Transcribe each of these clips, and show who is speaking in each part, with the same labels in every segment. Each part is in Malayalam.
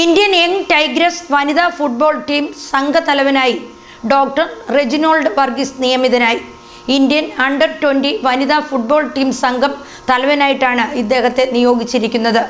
Speaker 1: ഇന്ത്യൻ യങ് ടൈഗ്രസ് വനിതാ ഫുട്ബോൾ ടീം സംഘത്തലവനായി ഡോക്ടർ റെജിനോൾഡ് വർഗീസ് നിയമിതനായി. ഇന്ത്യൻ അണ്ടർ ട്വന്റി വനിതാ ഫുട്ബോൾ ടീം സംഘം തലവനായിട്ടാണ് ഇദ്ദേഹത്തെ നിയോഗിച്ചിരിക്കുന്നത്.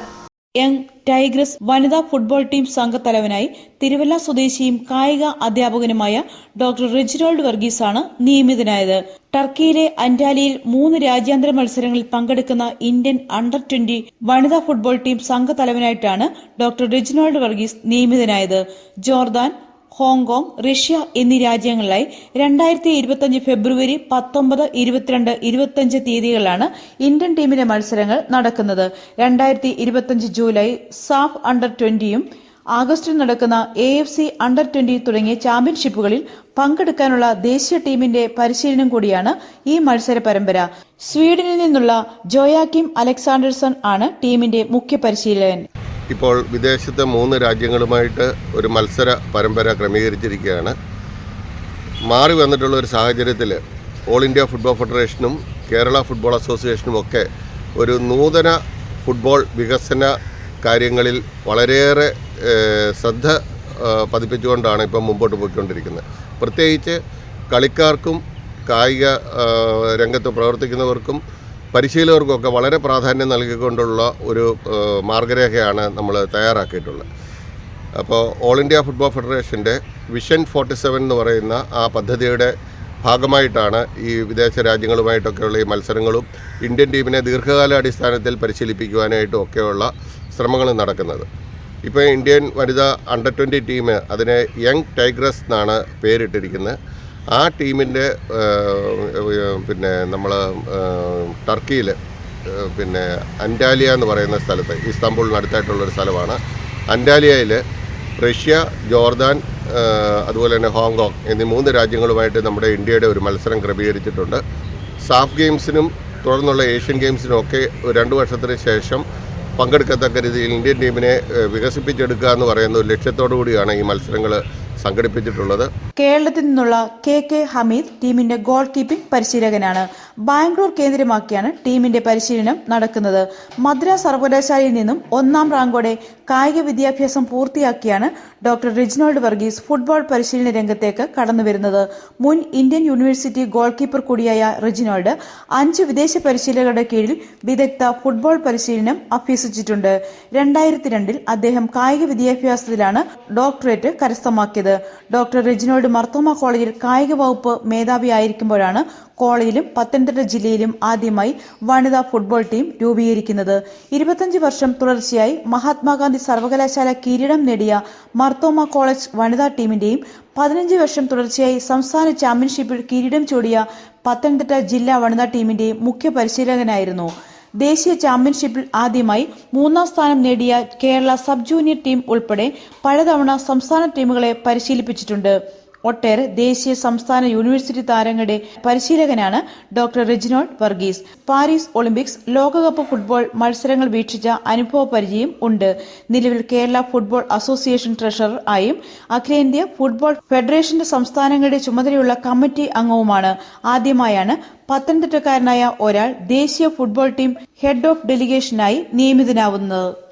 Speaker 2: യങ് ടൈഗ്രസ് വനിതാ ഫുട്ബോൾ ടീം സംഘത്തലവനായി തിരുവല്ല സ്വദേശിയും കായിക അധ്യാപകനുമായ ഡോക്ടർ റിജിനോൾഡ് വർഗീസാണ് നിയമിതനായത്. ടർക്കിയിലെ അന്റാലിയിൽ മൂന്ന് രാജ്യാന്തര മത്സരങ്ങളിൽ പങ്കെടുക്കുന്ന ഇന്ത്യൻ അണ്ടർ ട്വന്റി വനിതാ ഫുട്ബോൾ ടീം സംഘത്തലവനായിട്ടാണ് ഡോക്ടർ റിജിനോൾഡ് വർഗീസ് നിയമിതനായത്. ജോർദാൻ ഹോങ്കോങ് റഷ്യ എന്നീ രാജ്യങ്ങളിലായി രണ്ടായിരത്തി ഇരുപത്തിയഞ്ച് ഫെബ്രുവരി പത്തൊമ്പത് ഇരുപത്തിരണ്ട് ഇരുപത്തിയഞ്ച് തീയതികളിലാണ് ഇന്ത്യൻ ടീമിന്റെ മത്സരങ്ങൾ നടക്കുന്നത്. രണ്ടായിരത്തി ഇരുപത്തിയഞ്ച് ജൂലൈ സാഫ് അണ്ടർ ട്വന്റിയും ആഗസ്റ്റിൽ നടക്കുന്ന A F C under twenty തുടങ്ങിയ ചാമ്പ്യൻഷിപ്പുകളിൽ പങ്കെടുക്കാനുള്ള ദേശീയ ടീമിന്റെ പരിശീലനം കൂടിയാണ് ഈ മത്സര പരമ്പര. സ്വീഡനിൽ നിന്നുള്ള ജോയാക്കിം അലക്സാണ്ടർസൺ ആണ് ടീമിന്റെ മുഖ്യ പരിശീലകൻ.
Speaker 3: ഇപ്പോൾ വിദേശത്തെ മൂന്ന് രാജ്യങ്ങളുമായിട്ട് ഒരു മത്സര പരമ്പര ക്രമീകരിച്ചിരിക്കുകയാണ്. മാറി വന്നിട്ടുള്ള ഒരു സാഹചര്യത്തിൽ ഓൾ ഇന്ത്യ ഫുട്ബോൾ ഫെഡറേഷനും കേരള ഫുട്ബോൾ അസോസിയേഷനും ഒക്കെ ഒരു നൂതന ഫുട്ബോൾ വികസന കാര്യങ്ങളിൽ വളരെയേറെ ശ്രദ്ധ പതിപ്പിച്ചുകൊണ്ടാണ് ഇപ്പം മുമ്പോട്ട് പോയിക്കൊണ്ടിരിക്കുന്നത്. പ്രത്യേകിച്ച് കളിക്കാർക്കും കായിക രംഗത്ത് പ്രവർത്തിക്കുന്നവർക്കും പരിശീലകർക്കൊക്കെ വളരെ പ്രാധാന്യം നൽകിക്കൊണ്ടുള്ള ഒരു മാർഗരേഖയാണ് നമ്മൾ തയ്യാറാക്കിയിട്ടുള്ളത്. അപ്പോൾ ഓൾ ഇന്ത്യ ഫുട്ബോൾ ഫെഡറേഷന്റെ വിഷൻ ഫോർട്ടി സെവൻ എന്ന് പറയുന്ന ആ പദ്ധതിയുടെ ഭാഗമായിട്ടാണ് ഈ വിദേശ രാജ്യങ്ങളുമായിട്ടൊക്കെയുള്ള ഈ മത്സരങ്ങളും ഇന്ത്യൻ ടീമിനെ ദീർഘകാല അടിസ്ഥാനത്തിൽ പരിശീലിപ്പിക്കുവാനായിട്ടും ഒക്കെയുള്ള ശ്രമങ്ങൾ നടക്കുന്നത്. ഇപ്പോൾ ഇന്ത്യൻ വനിതാ അണ്ടർ ട്വന്റി ടീം അതിനെ യങ് ടൈഗ്രസ് എന്നാണ് പേരിട്ടിരിക്കുന്നത്. ആ ടീമിന്റെ പിന്നെ നമ്മൾ ടർക്കിയിൽ പിന്നെ അൻഡാലിയ എന്ന് പറയുന്ന സ്ഥലത്ത് ഇസ്താംബൂളിന് അടുത്തായിട്ടുള്ളൊരു സ്ഥലമാണ്. അൻഡാലിയയിൽ റഷ്യ ജോർദാൻ അതുപോലെ തന്നെ ഹോങ്കോങ് എന്നീ മൂന്ന് രാജ്യങ്ങളുമായിട്ട് നമ്മുടെ ഇന്ത്യയുടെ ഒരു മത്സരം ക്രമീകരിച്ചിട്ടുണ്ട്. സാഫ് ഗെയിംസിനും തുടർന്നുള്ള ഏഷ്യൻ ഗെയിംസിനും ഒക്കെ രണ്ട് വർഷത്തിന് ശേഷം പങ്കെടുക്കത്തക്ക രീതിയിൽ ഇന്ത്യൻ ടീമിനെ വികസിപ്പിച്ചെടുക്കുക എന്ന് പറയുന്ന ഒരു ലക്ഷ്യത്തോടു കൂടിയാണ് ഈ മത്സരങ്ങൾ സംഘടിപ്പിച്ചിട്ടുള്ളത്.
Speaker 2: കേരളത്തിൽ നിന്നുള്ള കെ കെ ഹമീദ് ടീമിന്റെ ഗോൾ കീപ്പിംഗ് പരിശീലകനാണ്. ബാംഗ്ലൂർ കേന്ദ്രമാക്കിയാണ് ടീമിന്റെ പരിശീലനം നടക്കുന്നത്. മദ്രാസ് സർവകലാശാലയിൽ നിന്നും ഒന്നാം റാങ്കോടെ കായിക വിദ്യാഭ്യാസം പൂർത്തിയാക്കിയാണ് ഡോക്ടർ റിജിനോൾഡ് വർഗീസ് ഫുട്ബോൾ പരിശീലന രംഗത്തേക്ക് കടന്നുവരുന്നത്. മുൻ ഇന്ത്യൻ യൂണിവേഴ്സിറ്റി ഗോൾ കീപ്പർ കൂടിയായ റിജിനോൾഡ് അഞ്ച് വിദേശ പരിശീലകരുടെ കീഴിൽ വിദഗ്ധ ഫുട്ബോൾ പരിശീലനം അഭ്യസിച്ചിട്ടുണ്ട്. രണ്ടായിരത്തി രണ്ടിൽ അദ്ദേഹം കായിക വിദ്യാഭ്യാസത്തിലാണ് ഡോക്ടറേറ്റ് കരസ്ഥമാക്കിയത്. ഡോക്ടർ റിജിനോൾഡ് മർത്തോമ കോളേജിൽ കായിക വകുപ്പ് മേധാവിയായിരിക്കുമ്പോഴാണ് കോളേജിലും പത്തനംതിട്ട ജില്ലയിലും ആദ്യമായി വനിതാ ഫുട്ബോൾ ടീം രൂപീകരിക്കുന്നത്. ഇരുപത്തഞ്ച് വർഷം തുടർച്ചയായി മഹാത്മാഗാന്ധി സർവകലാശാല കിരീടം നേടിയ മർത്തോമ കോളേജ് വനിതാ ടീമിന്റെയും പതിനഞ്ച് വർഷം തുടർച്ചയായി സംസ്ഥാന ചാമ്പ്യൻഷിപ്പിൽ കിരീടം ചൂടിയ പത്തനംതിട്ട ജില്ലാ വനിതാ ടീമിന്റെയും മുഖ്യ പരിശീലകനായിരുന്നു. ദേശീയ ചാമ്പ്യൻഷിപ്പിൽ ആദ്യമായി മൂന്നാം സ്ഥാനം നേടിയ കേരള സബ് ജൂനിയർ ടീം ഉൾപ്പെടെ പലതവണ സംസ്ഥാന ടീമുകളെ പരിശീലിപ്പിച്ചിട്ടുണ്ട്. ഒട്ടേറെ ദേശീയ സംസ്ഥാന യൂണിവേഴ്സിറ്റി താരങ്ങളുടെ പരിശീലകനാണ് doctor Reginald Varghese. Paris Olympics ലോകകപ്പ് ഫുട്ബോൾ മത്സരങ്ങൾ വീക്ഷിച്ച അനുഭവ പരിചയം ഉണ്ട്. നിലവിൽ കേരള ഫുട്ബോൾ അസോസിയേഷൻ ട്രഷറർ ആയും അഖിലേന്ത്യ ഫുട്ബോൾ ഫെഡറേഷന്റെ സംസ്ഥാനങ്ങളുടെ ചുമതലയുള്ള കമ്മിറ്റി അംഗവുമാണ്. ആദ്യമായാണ് പത്തനംതിട്ടക്കാരനായ ഒരാൾ ദേശീയ ഫുട്ബോൾ ടീം ഹെഡ് ഓഫ് ഡെലിഗേഷനായി നിയമിതനാവുന്നത്.